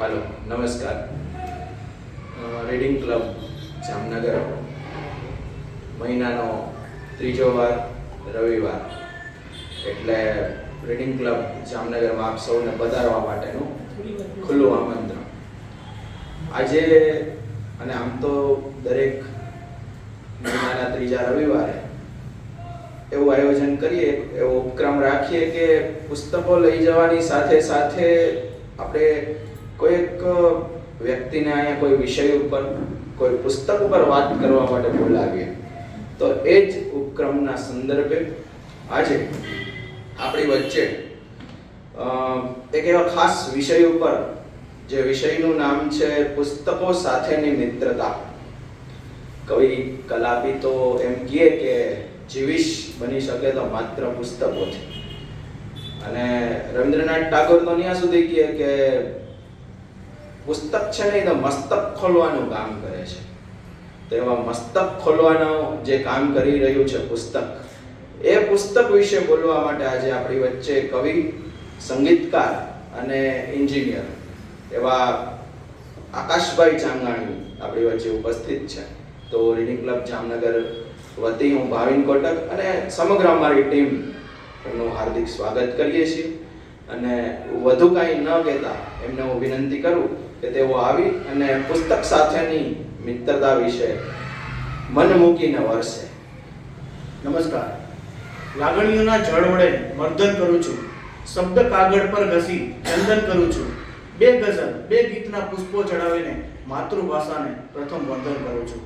હાલો, નમસ્કાર. Reading club Jamnagar. મહિનાનો ત્રીજો વાર રવિવાર. એટલે રીડિંગ ક્લબ જામનગરમાં આપ સૌને પધારવા માટેનું ખુલ્લું આમંત્રણ. આજે અને આમ તો દરેક મહિનાના ત્રીજા રવિવારે એવું આયોજન કરીએ, એવો ઉપક્રમ રાખીએ કે પુસ્તકો લઈ જવાની સાથે સાથે આપણે કોઈક વ્યક્તિને અહીંયા કોઈ વિષય ઉપર, કોઈ પુસ્તક ઉપર વાત કરવા માટે બોલાવીએ તો એ જ ઉપક્રમના સંદર્ભે આજે આપણી વચ્ચે એક એવા ખાસ વિષય ઉપર, જે વિષયનું નામ છે પુસ્તકો સાથેની મિત્રતા. કવિ કલાપી તો એમ કહે કે જીવીશ બની શકે તો માત્ર પુસ્તકોથી અને રવિન્દ્રનાથ ટાગોર તો ત્યાં સુધી કહે કે પુસ્તક છે ને એ તો મસ્તક ખોલવાનું કામ કરે છે. તો એવા મસ્તક ખોલવાનું જે કામ કરી રહ્યું છે પુસ્તક, એ પુસ્તક વિશે બોલવા માટે આજે આપણી વચ્ચે કવિ, સંગીતકાર અને એન્જિનિયર એવા આકાશભાઈ ચાંગાણી આપણી વચ્ચે ઉપસ્થિત છે. તો રીડિંગ ક્લબ જામનગર વતી હું ભાવિન કોટક અને સમગ્ર અમારી ટીમ એમનું હાર્દિક સ્વાગત કરીએ છીએ. અને વધુ કાંઈ ન કહેતા એમને હું વિનંતી કરું કે તેઓ આવી અને પુસ્તક સાથેની મિત્રતા વિશે મન મૂકીને વરસે. નમસ્કાર. લાગણીઓના જળ વડે મર્દન કરું છું. શબ્દ કાગળ પર ઘસી ચંદન કરું છું. બે ગઝલ, બે ગીતના પુષ્પો ચડાવીને માતૃભાષાને પ્રથમ વંદન કરું છું.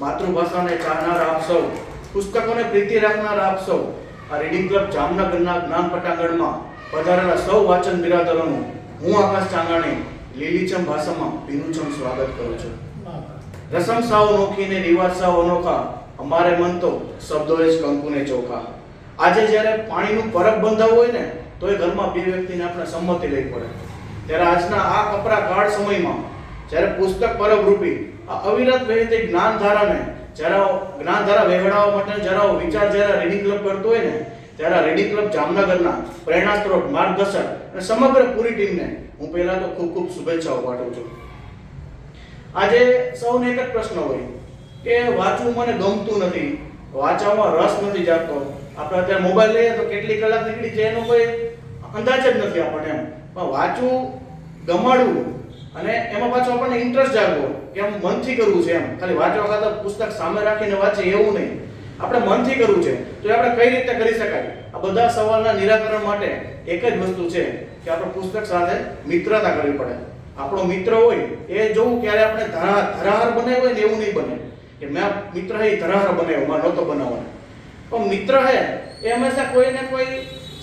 માતૃભાષાને ચાહનાર આપ સૌ, પુસ્તકોને પ્રીતિ રાખનાર આપ સૌ, આ રીડિંગ ક્લબ જામનગરના જ્ઞાન પટાંગણમાં પધારેલા સૌ વાચન બિરાદરોનું હું આકાશ ચાંગાણી લીલીચમ ભાષામાં પીનુચમ સ્વાગત કરું છું. રસમ સાવ નોખી ને રિવાજ સાવ અનોખા અમારે મન તો શબ્દોએ જ કંકુને ચોખા. આજે જ્યારે પાણીનું પરબ બંધાવવું હોય ને તો એ ઘરમાં બે વ્યક્તિને આપણે સંમતિ લેવી પડે. ત્યારે આજના આ કપરા કાળ સમયમાં જ્યારે પુસ્તક પરબ રૂપી આ અવિરત વહેતી જ્ઞાનધારાને જ્ઞાન જ્ઞાનધારા વહેવડાવવા માટે જરા વિચાર જ્યારે રીડિંગ ક્લબ કરતો હોય ને ત્યારે રેડી ક્લબ જામનગરના પ્રેરણા માર્ગદર્શક અને સમગ્ર પૂરી ટીમને હું પહેલા તો ખૂબ ખૂબ શુભેચ્છાઓ પાઠવું છું. આજે સૌને એક જ પ્રશ્ન હોય કે વાંચવું મને ગમતું નથી, વાંચવામાં રસ નથી જાગતો. આપણે અત્યારે મોબાઈલ લઈએ તો કેટલી કલાક નીકળી જાય એનો કોઈ અંદાજ જ નથી આપણને એમ. પણ વાંચવું, ગમાડવું અને એમાં પાછું આપણને ઇન્ટરેસ્ટ જાગવો કે આમ મનથી કરવું છે એમ. ખાલી વાંચવા ખાતર પુસ્તક સામે રાખીને વાંચે એવું નહીં. આપણે મનથી કરવું છે. તો એ આપણે કઈ રીતે કરી શકાય? આ બધા સવાલના નિરાકરણ માટે એક જ વસ્તુ છે કે આપણે પુસ્તક સાથે મિત્રતા કરવી પડે. આપણો મિત્ર હોય, એ જોવું ક્યારે આપણે ધરા, ધરાહાર બનાવ્યો હોય ને એવું નહીં બને. કે મેં મિત્ર હે ધરાહાર બનાવ્યો મારે નહોતો બનાવવાનો. પણ મિત્ર હે, એ હંમેશા કોઈને કોઈ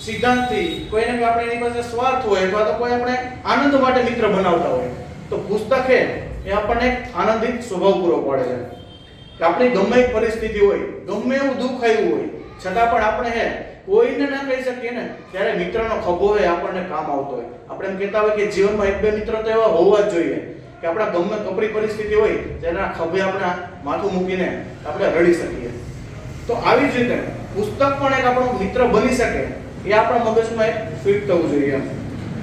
સિદ્ધાંતથી કોઈને કોઈ આપણે એની પાસે સ્વાર્થ હોય અથવા તો કોઈ આપણે આનંદ માટે મિત્ર બનાવતા હોય. તો પુસ્તક હે, એ આપણને આનંદિત સ્વભાવ પૂરો પાડે છે. કે આપણી ગમે પરિસ્થિતિ હોય, ગમે એવું દુઃખ આવ્યું હોય, છતાં પણ આપણે હે, કોઈને ના કહી શકીએ ને, ત્યારે મિત્રનો ખભો હોય આપણને કામ આવતો હોય. આપણે એમ કહેતા હોય કે જીવનમાં એક બે મિત્ર તો એવા હોવા જ જોઈએ. કે આપણા ગમે કપરી પરિસ્થિતિ હોય, તેના ખભે આપણે માથું મૂકીને આપણે રડી શકીએ. તો આવી જ રીતે પુસ્તક પણ એક આપણો મિત્ર બની શકે, એ આપણા મગજમાં એક ફિટ થવું જોઈએ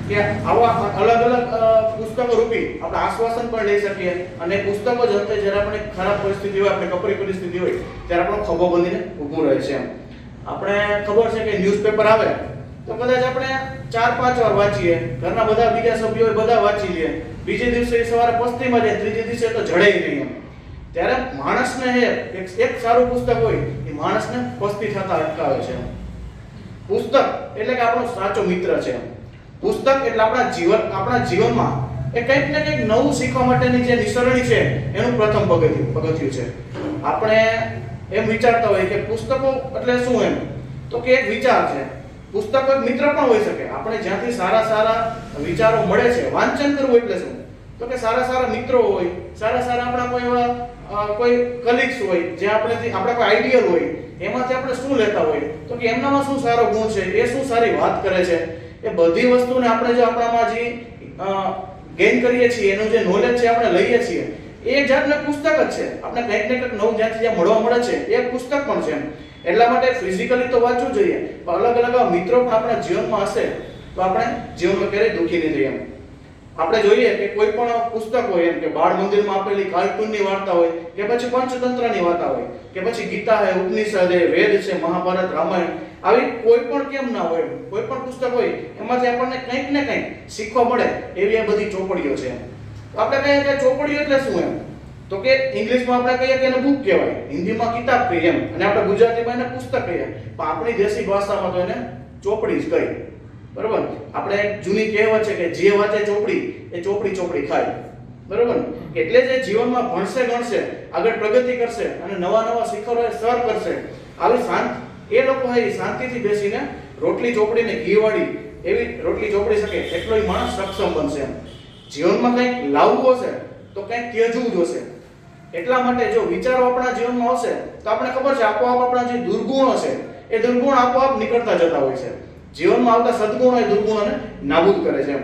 કે આવા અલગ અલગ પુસ્તકો રૂપી આપણે આશ્વાસન પણ લઈ શકીએ. અને પુસ્તકો જ અંતે જ્યારે આપણે ખરાબ પરિસ્થિતિ હોય, આપણે કપરી પરિસ્થિતિ હોય, ત્યારે આપણો ખભો બંધીને ઊભું રહે છે એમ. આપણે ખબર છે કે ન્યૂઝપેપર આવે, તો કદાચ આપણે ચાર, પાંચ વાર વાંચીએ. ઘરના બધા બીજા સભ્યો હોય બધા વાંચી લઈએ બીજે દિવસે સવારે પસ્તીમાં જાય ત્રીજે દિવસે તો જડે નહીં ત્યારે માણસને હે, એક એક સારું પુસ્તક હોય, એ માણસને પસ્તી થતા અટકાવે છે પુસ્તક એટલે કે આપણો સાચો મિત્ર છે એમ. પુસ્તક એટલે આપણા જીવન, આપણા જીવનમાં એ કંઈક ને કંઈક નવું શીખવા માટેની જે નિસરણી છે, એનું પ્રથમ પગથિયું પગથિયું છે. આપણે એમ વિચારતા હોય કે પુસ્તકો એટલે શું એમ? તો કે એક વિચાર છે. પુસ્તકો એક મિત્ર પણ હોઈ શકે. આપણે જ્યાંથી સારા સારા વિચારો મળે છે, વાંચન કરવું એટલે શું? તો કે સારા સારા મિત્રો હોય, સારા સારા આપણા કોઈ એવા કોઈ કલીગ્સ હોય, જે આપણે આપણા કોઈ આઈડિયલ હોય, એમાંથી આપણે શું લેતા હોય? તો કે એમનામાં શું સારો ગુણ છે, એ શું સારી વાત કરે છે? એ બધી વસ્તુને આપણે જો આપણામાં જે ગેઇન કરીએ છીએ, એનું જે નોલેજ છે, આપણે લઈએ છીએ, એ એક જાતનું પુસ્તક જ છે આપણે કંઈક ને કંઈક નવું જ્યાંથી જ્યાં મળવા મળે છે, એ પુસ્તક પણ છે. એટલા માટે ફિઝિકલી તો વાંચવું જોઈએ પણ અલગ અલગ મિત્રો પણ આપણા જીવનમાં હશે, તો આપણે જીવનમાં ક્યારેય દુઃખી નહીં જઈએ. આપણે જોઈએ કે કોઈ પણ પુસ્તક હોય એમ કે બાળ મંદિરમાં આપેલી કાર્ટૂનની વાર્તા હોય કે પછી પંચતંત્રની વાર્તા હોય કે પછી ગીતા છે ઉપનિષદ હે, વેદ છે, મહાભારત, રામાયણ, આવી કોઈ પણ કેમ ના હોય કોઈ પણ પુસ્તક હોય એમાંથી આપણને કંઈક ને કંઈક શીખવા મળે એવી આ બધી ચોપડીઓ છે એમ. આપણે કહીએ કે ચોપડીઓ એટલે શું એમ? તો કે ઇંગ્લિશમાં આપણે કહીએ કે એને બુક કહેવાય, હિન્દીમાં કિતાબ કહીએ એમ. અને આપણે ગુજરાતીમાં એને પુસ્તક કહીએ. પણ આપણી દેશી ભાષામાં તો એને ચોપડી જ કહીએ. બરોબર? આપણે જૂની કહેવત છે કે જે વાંચે ચોપડી, એ ચોપડી ચોપડી ખાય. બરોબર? એટલે જે જીવનમાં ભણશે ગણશે, આગળ પ્રગતિ કરશે અને નવા નવા શિખરો સર કરશે આવી શાંત. એ લોકો એ શાંતિથી બેસીને રોટલી ચોપડીને ઘીવાળી એવી રોટલી ચોપડી શકે, એટલો માણસ સક્ષમ બનશે જીવનમાં કંઈક લાવવું હશે, તો કંઈક ત્યજવું જ હશે. એટલા માટે જો વિચારો આપણા જીવનમાં આવશે તો આપણે ખબર છે, આપોઆપ આપણા જે દુર્ગુણો છે, એ દુર્ગુણ આપોઆપ નીકળતા જતા હોય છે. જીવનમાં આવતા સદગુણો એ દુર્ગુણોને નાબૂદ કરે છે એમ.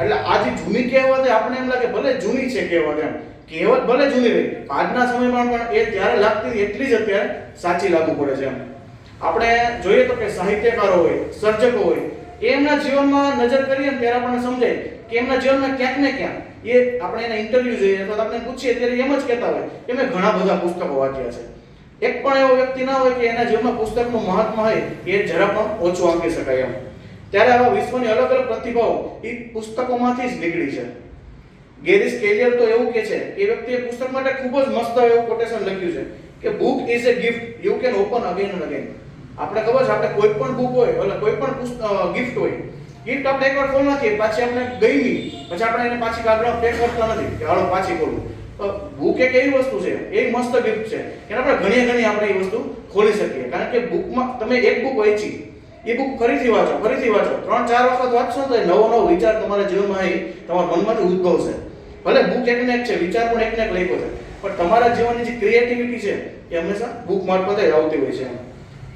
એટલે આ જે જૂની કહેવત આપણે એમ લાગે ભલે જૂની છે કહેવત એમ. કહેવત ભલે જૂની રહી, આજના સમયમાં પણ એ ત્યારે લાગતી એટલી જ અત્યારે સાચી લાગુ પડે છે એમ. આપણે જોઈએ તો કે સાહિત્યકારો હોય, સર્જકો હોય એમના જીવનમાં નજર કરીએ ત્યારે આપણને સમજાય કે એમના જીવનમાં ક્યાંક ને ક્યાંક એ આપણે એના ઇન્ટરવ્યુ જોઈએ અથવા આપણે પૂછીએ ત્યારે એમ જ કહેતા હોય કે મેં ઘણા બધા પુસ્તકો વાંચ્યા છે. એક પણ એવો વ્યક્તિ ના હોય કે એના જીવનમાં પુસ્તકનું મહત્વ હોય એ જરા પણ ઓછું આંકી શકાય એમ. ત્યારે આવા વિશ્વની અલગ અલગ પ્રતિભાઓ એ પુસ્તકોમાંથી જ નીકળી છે. ગેરિસ કેલિયર તો એવું કે છે એ વ્યક્તિએ પુસ્તક માટે ખૂબ જ મસ્ત એવું કોટેશન લખ્યું છે કે book is a gift you can open again and again આપણે ખબર છે, આપણે કોઈ પણ બુક હોય એટલે કોઈ પણ ગિફ્ટ હોય ગિફ્ટ આપણે એકવાર ખોલ નથી પાછી આપણે ગઈ નહીં. પછી આપણે એને પાછી કાગળ પેક કરતા નથી કે હાલો, પાછી ખોલું. બુક એક એવી વસ્તુ છે? એ મસ્ત ગિફ્ટ છે. કે આપણે ઘણી ઘણી આપણે એ વસ્તુ ખોલી શકીએ. કારણ કે બુકમાં તમે એક બુક વાંચી, એ બુક ફરીથી વાંચો ફરીથી વાંચો. ત્રણ, ચાર વખત વાંચશો તો નવો નવો વિચાર તમારા જીવનમાં આવી, તમારા મનમાંથી ઉદ્ભવશે. ભલે બુક એક ને એક છે, વિચાર પણ એક ને એક લખ્યો છે. પણ તમારા જીવનની જે ક્રિએટિવિટી છે એ હંમેશા બુક મારફતે જ આવતી હોય છે.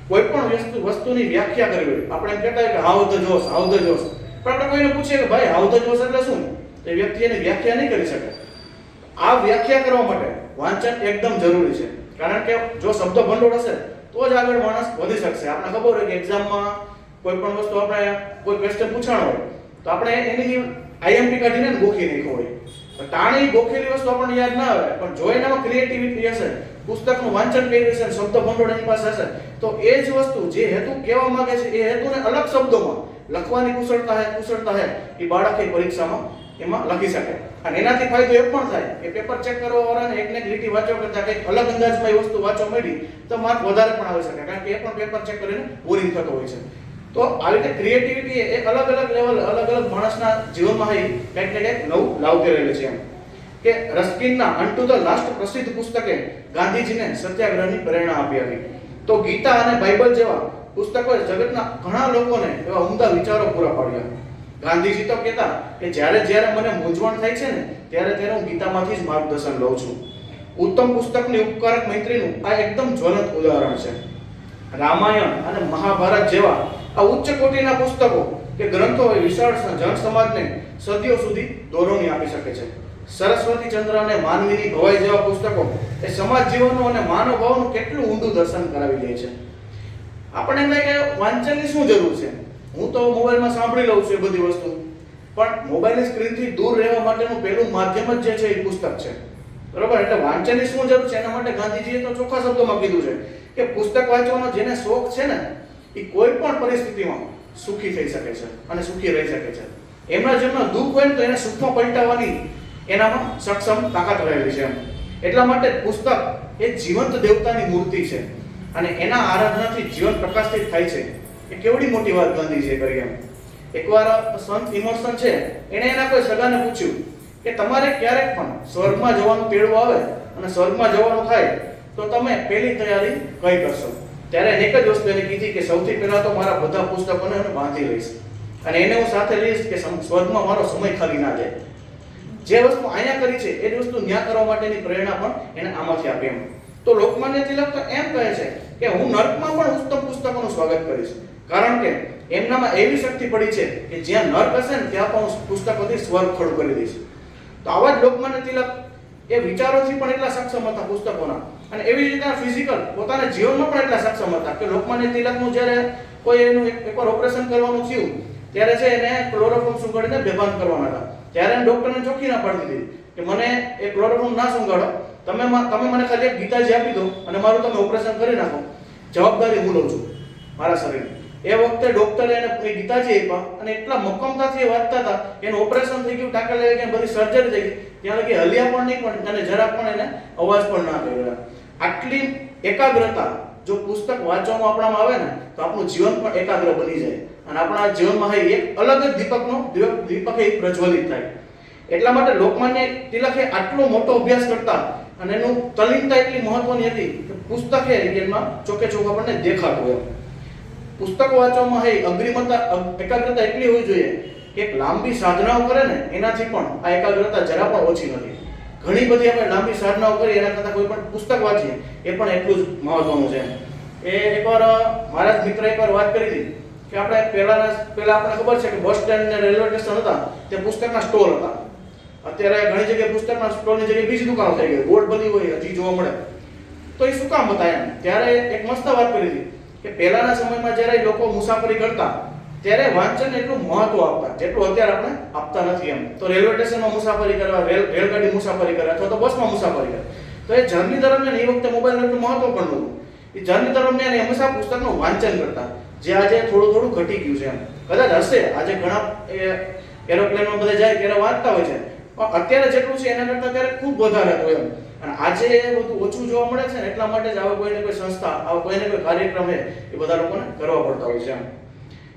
કોઈ પણ વસ્તુ, વસ્તુની વ્યાખ્યા કરવી હોય. આપણે એમ કહેતા હોય કે how the josh how the josh પણ આપણે કોઈને પૂછીએ કે, ભાઈ હાઉ ધ જોશ એટલે શું? તો એ વ્યક્તિ એની વ્યાખ્યા નહીં કરી શકે. આ વ્યાખ્યા કરવા માટે વાંચન એકદમ જરૂરી છે. કારણ કે જો શબ્દ ભંડોળ હશે, તો જ આગળ માણસ વધી શકશે. આપણે ખબર હોય કે એક્ઝામમાં કોઈ પણ વસ્તુ આપણે કોઈ ક્વેશ્ચન પૂછાણો હોય, તો આપણે એની આઈએમપી કાઢીને ગોખી નાખ્યો હોય. તાણી ગોખેલી વસ્તુ આપણને યાદ ના આવે, પણ જો એનામાં ક્રિએટિવિટી હશે, પુસ્તકનું વાંચન કર્યું હશે શબ્દ ભંડોળ એની પાસે હશે, તો એ જ વસ્તુ જે હેતુ કહેવા માંગે છે, એ હેતુને અલગ શબ્દોમાં લખવાની કુશળતા હે કુશળતા હે, એ બાળક એ પરીક્ષામાં એમાં લખી શકે. અને એનાથી ફાયદો એ પણ થાય કે પેપર ચેક કરવા વાળાને એકને એક લીટી વાંચવા કરતા કંઈક અલગ અંદાજમાં એ વસ્તુ વાંચવા મળી તો માર્ક વધારે પણ આવી શકે. કારણ કે એ પણ પેપર ચેક કરીને બોરિંગ થતો હોય છે. તો આવી રીતે ક્રિએટિવિટી એ અલગ અલગ લેવલ અલગ અલગ માણસના જીવનમાં એ કંઈક ને કંઈક નવું લાવતી રહેલું છે એમ. કે રસ્કિનના અનટુ ધ લાસ્ટ પ્રસિદ્ધ પુસ્તકે ગાંધીજીને સત્યાગ્રહની પ્રેરણા આપી હતી. તો ગીતા અને બાઇબલ જેવા પુસ્તકોએ જગતના ઘણા લોકોને એવા ઉમદા વિચારો પૂરા પાડ્યા. ગાંધીજી તો કહેતા કે જ્યારે જ્યારે મને મૂંઝવણ થાય છે ને, ત્યારે ત્યારે હું ગીતામાંથી જ માર્ગદર્શન લઉં છું. ઉત્તમ પુસ્તકની ઉપકારક મૈત્રીનું આ એકદમ જ્વલંત ઉદાહરણ છે. રામાયણ અને મહાભારત જેવા આ ઉચ્ચ કોટીના પુસ્તકો કે ગ્રંથો એ વિશાળ જન સમાજને સદીઓ સુધી દોરવણી આપી શકે છે. સરસ્વતી ચંદ્ર અને માનવીની ભવાઈ જેવા પુસ્તકો એ સમાજ જીવનનું અને માનવ ભાવનું કેટલું ઊંડું દર્શન કરાવી દે છે. આપણે એમ કે વાંચનની શું જરૂર છે? હું તો મોબાઈલમાં સાંભળી લઉં છું એ બધી વસ્તુ. પણ મોબાઈલની સ્ક્રીનથી દૂર રહેવા માટેનું પહેલું માધ્યમ જ જે છે એ પુસ્તક છે. બરોબર? એટલે વાંચનની શું જરૂર છે? એના માટે ગાંધીજીએ તો ચોખ્ખા શબ્દોમાં કીધું છે કે પુસ્તક વાંચવાનો જેને શોખ છે ને, એ કોઈ પણ પરિસ્થિતિમાં સુખી થઈ શકે છે અને સુખી રહી શકે છે. એમના જીવનમાં દુઃખ હોય ને તો એને સુખમાં પલટાવવાની એનામાં સક્ષમ તાકાત રહેલી છે. એટલા માટે પુસ્તક એ જીવંત દેવતાની મૂર્તિ છે અને એના આરાધનાથી જીવન પ્રકાશિત થાય છે. એ કેવડી મોટી વાત ગાંધીજીએ કરી એમ. એકવાર સંત ઇમોશન છે, એણે એના કોઈ સગાને પૂછ્યું કે તમારે ક્યારેક પણ સ્વર્ગમાં જવાનું તેડવું આવે અને સ્વર્ગમાં જવાનું થાય, તો તમે પહેલી તૈયારી કઈ કરશો? ત્યારે એક જ વસ્તુ એને કીધી કે સૌથી પહેલા તો મારા બધા પુસ્તકોને હું બાંધી લઈશ. અને એને હું સાથે લઈશ કે સ્વર્ગમાં મારો સમય ખાલી ના જાય. જે વસ્તુ અહીંયા કરી છે, એ જ વસ્તુ ન્યા કરવા માટેની પ્રેરણા પણ એને આમાંથી આપી એમ. તો લોકમાન્ય તિલક તો એમ કહે છે કે હું નર્કમાં પણ ઉત્તમ પુસ્તકોનું સ્વાગત કરીશ. કારણ કે એમનામાં એવી શક્તિ પડી છે કે જ્યાં નર્ક હશે ને ત્યાં પણ હું પુસ્તકોથી સ્વર્ગ ખડું કરી દઈશ. તો આવા જ લોકમાન્ય તિલક એ વિચારોથી પણ એટલા સક્ષમ હતા પુસ્તકોના. અને એવી રીતના ફિઝિકલ પોતાના જીવનમાં પણ એટલા સક્ષમ હતા કે લોકમાન્ય તિલકનું જ્યારે કોઈ એનું એકવાર ઓપરેશન કરવાનું થયું, ત્યારે છે એને ક્લોરોફોર્મ સુંઘાડીને બેભાન કરવાના હતા. ત્યારે એને ડોક્ટરને ચોખ્ખી ના પાડી દીધી કે મને એ ક્લોરોફોર્મ ના સુંગાડો. તમે તમે મને ખાલી એક ગીતાજી આપી દો અને મારું તમે ઓપરેશન કરી નાખો. જવાબદારી હું લઉં છું મારા શરીરની. એ વખતે ડોક્ટર એને ગીતાજી આપ્યા અને એટલા મક્કમતાથી વાંચતા હતા, એનું ઓપરેશન થઈ ગયું, ટાંકા લઈ ગયા બધી સર્જરી થઈ ગઈ. ત્યાં લગી હલ્યા પણ નહીં પણ અને જરા પણ એને અવાજ પણ ના કર્યો આટલી એકાગ્રતા જો પુસ્તક વાંચવામાં આપણામાં આવે ને, તો આપણું જીવન પણ એકાગ્ર બની જાય. અને આપણા જીવનમાં એક અલગ જ દીપકનો દીપ- દીપક એ પ્રજ્વલિત થાય. એટલા માટે લોકમાન્ય તિલકે આટલો મોટો અભ્યાસ કરતા અને એનું તલ્લીનતા એટલી મહત્વની હતી કે પુસ્તકે એમાં ચોકે ચોક આપણને દેખાતું એમ પુસ્તક વાંચવામાં એ અગ્રિમતા એકાગ્રતા એટલી હોવી જોઈએ કે એક લાંબી સાધનાઓ કરે ને, એનાથી પણ આ એકાગ્રતા જરા પણ ઓછી નથી. ઘણી બધી આપણે લાંબી સાધનાઓ કરી એના કરતાં કોઈ પણ પુસ્તક વાંચીએ, એ પણ એટલું જ મહત્વનું છે. એ એકવાર મારા મિત્ર એકવાર વાત કરી હતી કે આપણે પહેલાના, પહેલા આપણે ખબર છે કે બસ સ્ટેન્ડ ને રેલવે સ્ટેશન હતા, તે પુસ્તકના સ્ટોલ હતા. અત્યારે ઘણી જગ્યાએ પુસ્તકના સ્ટોલની જગ્યાએ બીજી દુકાનો થઈ ગઈ બોર્ડ બની હોય, હજી જોવા મળે. તો એ શું કામ હતા એમ? ત્યારે એક મસ્ત વાત કરી હતી. કે પહેલાના સમયમાં જ્યારે લોકો મુસાફરી કરતા, ત્યારે વાંચન એટલું મહત્વ આપતા, જેટલું અત્યારે આપણે આપતા નથી એમ. તો રેલવે સ્ટેશનમાં મુસાફરી કરવા, રેલ, રેલગાડી મુસાફરી કરવા અથવા તો બસમાં મુસાફરી કરે. તો એ જર્ની દરમિયાન એ વખતે મોબાઈલનું એટલું મહત્વ પણ નહોતું. એ જર્ની દરમિયાન એ હંમેશા પુસ્તકનું વાંચન કરતા, જે આજે થોડું થોડું ઘટી ગયું છે એમ. કદાચ હશે, આજે ઘણા એરોપ્લેનમાં બધા જાય ત્યારે વાંચતા હોય છે. પણ અત્યારે જેટલું છે એના કરતાં ત્યારે ખૂબ વધારે હતું એમ. અને આજે એ બધું ઓછું જોવા મળે છે ને, એટલા માટે જ આવા કોઈને કોઈ સંસ્થા, આવા કોઈને કોઈ કાર્યક્રમ છે એ બધા લોકોને કરવા પડતા હોય છે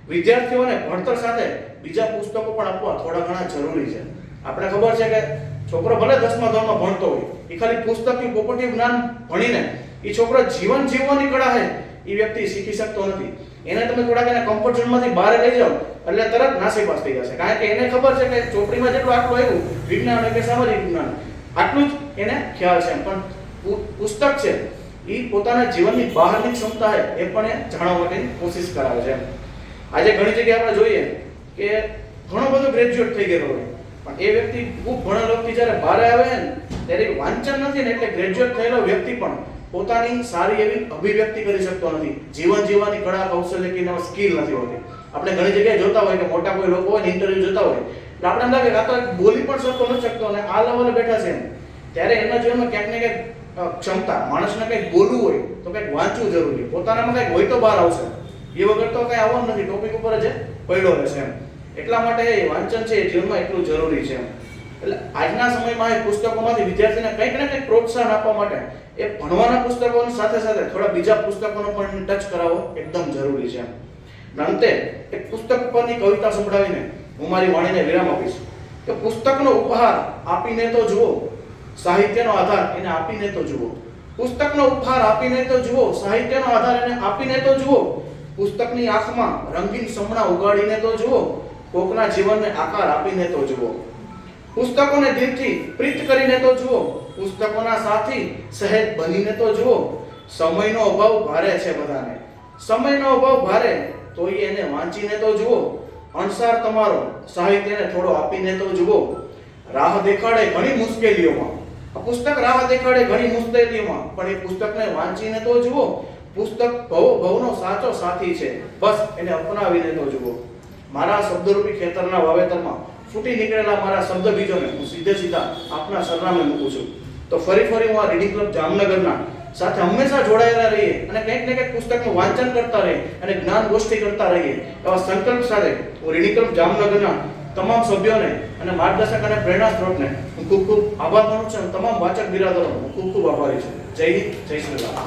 વિદ્યાર્થીઓને ભણતર સાથે બીજા પુસ્તકો પણ આપવા થોડા ઘણા જરૂરી છે. આપણે ખબર છે કે છોકરો ભલે દસમા ધોરણમાં ભણતો હોય, એ ખાલી પુસ્તકનું પોપટી જ્ઞાન ભણીને એ છોકરો જીવન જીવવાની કળા છે એ વ્યક્તિ શીખી શકતો નથી. એને તમે થોડાક એને કમ્ફર્ટ ઝોનમાંથી બહાર લઈ જાઓ, એટલે તરત નાસીપાસ થઈ જશે. કારણ કે એને ખબર છે કે ચોપડીમાં જેટલું આટલું આવ્યું, વિજ્ઞાન કે સામાજિક વિજ્ઞાન. આટલું જ એને ખ્યાલ છે પણ પુસ્તક છે એ પોતાના જીવનની બહારની ક્ષમતા એ પણ એ જાણવા માટેની કોશિશ કરાવે છે આજે ઘણી જગ્યાએ આપણે જોઈએ કે ઘણો બધો ગ્રેજ્યુએટ થઈ ગયેલો હોય. પણ એ વ્યક્તિ ખૂબ ભણેલો વ્યક્તિ જ્યારે બહાર આવે ને, ત્યારે વાંચન નથી ને એટલે ગ્રેજ્યુએટ થયેલો વ્યક્તિ પણ પોતાની સારી એવી અભિવ્યક્તિ કરી શકતો નથી. જીવન જીવવાની કળા, કૌશલ્ય કે સ્કિલ નથી હોતી. આપણે ઘણી જગ્યાએ જોતા હોય કે મોટા કોઈ લોકો હોય ઇન્ટરવ્યુ જોતા હોય, એટલે આપણે એમ લાગે આ તો બોલી પણ શકતો નથી શકતો અને આ લેવલે બેઠા છે એમ. ત્યારે એમના જીવનમાં ક્યાંક ને ક્યાંક ક્ષમતા, માણસને કંઈક બોલવું હોય, તો કંઈક વાંચવું જરૂરી પોતાનામાં કંઈક હોય તો બહાર આવશે. એ વગર તો કંઈ આવવાનું નથી. ટોપિક ઉપર જ પડ્યો રહેશે એમ. એટલા માટે એ વાંચન છે એ જીવનમાં એટલું જરૂરી છે એમ. એટલે આજના સમયમાં એ પુસ્તકોમાંથી વિદ્યાર્થીને કંઈક ને કંઈક પ્રોત્સાહન આપવા માટે એ ભણવાના પુસ્તકોની સાથે સાથે થોડા બીજા પુસ્તકોનો પણ ટચ કરાવવો એકદમ જરૂરી છે અંતે, એક પુસ્તક ઉપરની કવિતા સંભળાવીને હું મારી વાણીને વિરામ આપીશ. કે પુસ્તકનો ઉપહાર આપીને તો જુઓ સાહિત્યનો આધાર એને આપીને તો જુઓ. પુસ્તકનો ઉપહાર આપીને તો જુઓ, સાહિત્યનો આધાર એને આપીને તો જુઓ. પુસ્તકની આંખમાં રંગીન સમણા ઉગાડીને તો જુઓ. કોકના જીવનને આકાર આપીને તો જુઓ. પુસ્તકોને દિલથી પ્રીત કરીને તો જુઓ. પુસ્તકોના સાથી સહેજ બનીને તો જુઓ. સમયનો અભાવ ભારે છે બધાને. સમયનો અભાવ ભારે, તોય એને વાંચીને તો જુઓ. અણસાર તમારો, સાહિત્યને થોડો આપીને તો જુઓ. રાહ દેખાડે ઘણી મુશ્કેલીઓમાં. પુસ્તક રાહ દેખાડે ઘણી મુશ્કેલીઓમાં પણ એ પુસ્તકને વાંચીને તો જુઓ. પુસ્તક ભવ, ભવનો સાચો સાથી છે. બસ એને અપનાવીને તો જુઓ. મારા શબ્દરૂપી ખેતરના વાવેતરમાં ફૂટી નીકળેલા મારા શબ્દ બીજોને હું સીધે સીધા આપના સરનામે મૂકું છું. તો ફરી ફરી હું આ રીડિંગ ક્લબ જામનગરના સાથે હંમેશા જોડાયેલા રહીએ અને કંઈક ને કંઈક પુસ્તકનું વાંચન કરતા રહીએ અને જ્ઞાન ગોષ્ઠી કરતા રહીએ. એવા સંકલ્પ સાથે હું રીડિંગ ક્લબ જામનગરના તમામ સભ્યોને અને માર્ગદર્શક અને પ્રેરણા સ્ત્રોતને હું ખૂબ ખૂબ આભાર માનું છું અને તમામ વાચક બિરાદરોનો હું ખૂબ ખૂબ આભારી છું. જય હિન્દ, જય શ્રી રામ.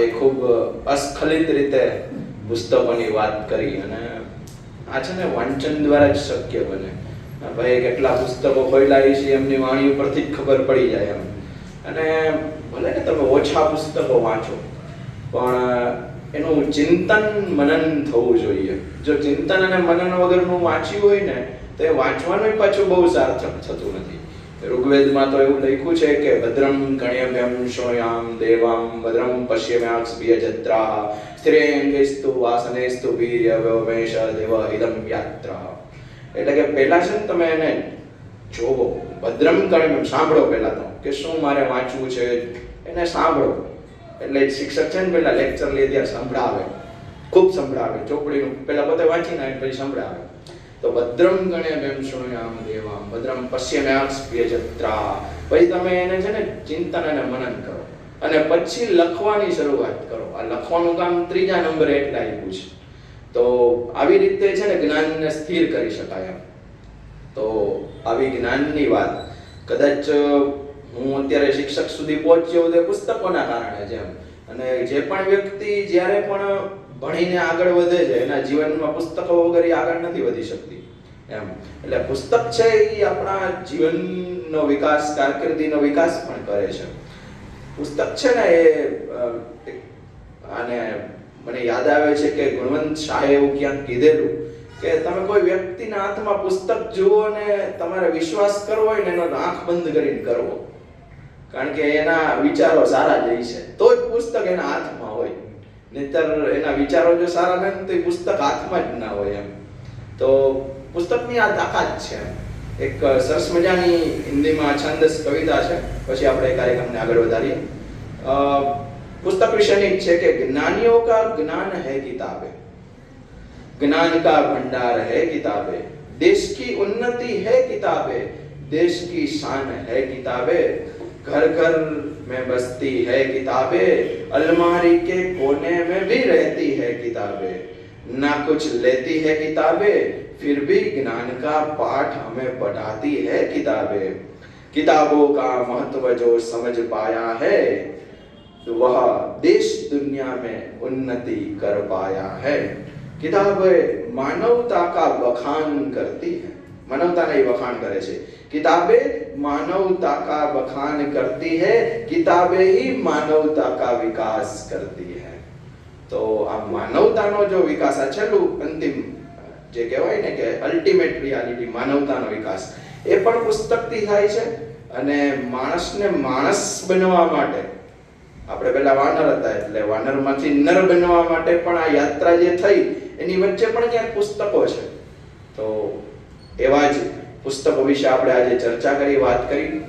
એ ખૂબ અસ્ખલિત રીતે પુસ્તકોની વાત કરી અને આ છે ને વાંચન દ્વારા જ શક્ય બને. ભાઈ કેટલા પુસ્તકો ખોયલા છે એમની વાણી ઉપરથી જ ખબર પડી જાય એમ. અને ભલે ને તમે ઓછા પુસ્તકો વાંચો, પણ એનું ચિંતન મનન થવું જોઈએ. જો ચિંતન અને મનન વગરનું વાંચ્યું હોય ને, તો એ વાંચવાનું પાછું બહુ સાર્થક થતું નથી. ઋગ્વેદમાં તો એવું લખ્યું છે કે ભદ્રમ ગણ્યભ્યમ શોયામ દેવામ ભદ્રમ પશ્યમ્યાક્ષભ્ય જત્રા સ્થિરેંગેસ્તુ વાસનેસ્તુ વીર્ય વ્યવમેશ દેવ ઇદમ યાત્રા. એટલે કે પહેલા છે ને તમે એને જોવો. ભદ્રમ ગણ્યમ સાંભળો પહેલા તો કે શું મારે વાંચવું છે? એને સાંભળો. એટલે શિક્ષક છે ને પહેલા લેક્ચર લે ત્યારે સંભળાવે. ખૂબ સંભળાવે. ચોપડીનું પહેલા પોતે વાંચીને નાખે પછી સંભળાવે. તો ભદ્રમ ગણે મેમ શૃણ્યામ દેવામ ભદ્રમ પશ્યમ્યાક્ષ જત્રા. પછી તમે એને છે ને ચિંતન અને મનન કરો. અને પછી લખવાની શરૂઆત કરો. આ લખવાનું કામ ત્રીજા નંબરે એટલે આવ્યું છે. તો આવી રીતે છે ને જ્ઞાનને સ્થિર કરી શકાય એમ. તો આવી જ્ઞાનની વાત. કદાચ હું અત્યારે શિક્ષક સુધી પહોંચ્યો તે પુસ્તકોના કારણે છે એમ. અને જે પણ વ્યક્તિ જ્યારે પણ ભણીને આગળ વધે છે, એના જીવનમાં પુસ્તકો વગર આગળ નથી વધી શકતી. એમ. એટલે પુસ્તક છે એ આપણા જીવનનો વિકાસ, કારકિર્દીનો વિકાસ પણ કરે છે. પુસ્તક છે ને એ અને મને યાદ આવે છે કે ગુણવંત શાહે એવું ક્યાંક કીધેલું કે તમે કોઈ વ્યક્તિના હાથમાં પુસ્તક જુઓ ને તમારે વિશ્વાસ કરવો હોય ને એનો આંખ બંધ કરીને કરવો. કારણ કે એના વિચારો સારા જ છે. તો જ પુસ્તક એના હાથમાં હોય. નહીતર એના વિચારો જો સારા ન તો એ પુસ્તક હાથમાં જ ના હોય એમ. તો પુસ્તકની આ તાકાત છે. એક સરસ મજાની હિન્દીમાં છંદસ કવિતા છે. પછી આપણે કાર્યક્રમને આગળ વધારીએ. પુસ્તક વિશેની છે કે જ્ઞાનીઓ કા જ્ઞાન હૈ કિતાબે? જ્ઞાન કા ભંડાર હૈ કિતાબે? દેશ કી ઉન્નતિ હૈ કિતાબે? દેશ કી શાન હૈ કિતાબે? घर घर में बसती है किताबें, अलमारी के कोने में भी रहती है किताबें। ना कुछ लेती है किताबें, फिर भी ज्ञान का पाठ हमें पढ़ाती है किताबें। किताबों का महत्व जो समझ पाया है, वह देश दुनिया में उन्नति कर पाया है। किताबें मानवता का बखान करती है। मानवता नहीं बखान करे છે किताबें मानवता का बखान करती है किताबें ही मानवता का विकास करती है તો આ માનવતાનો જો વિકાસ આ છેલ્લું અંતિમ જે કહેવાય ને કે અલ્ટિમેટ રિયાલિટી માનવતાનો વિકાસ એ પણ પુસ્તકથી થાય છે અને માણસને માણસ બનવા માટે આપણે પહેલા વાનર હતા એટલે વાનરમાંથી નર બનવા માટે પણ આ યાત્રા જે થઈ એની વચ્ચે પણ ક્યાંક પુસ્તકો છે તો એવા જ પુસ્તકો વિશે આપણે આજે ચર્ચા કરી વાત કરી.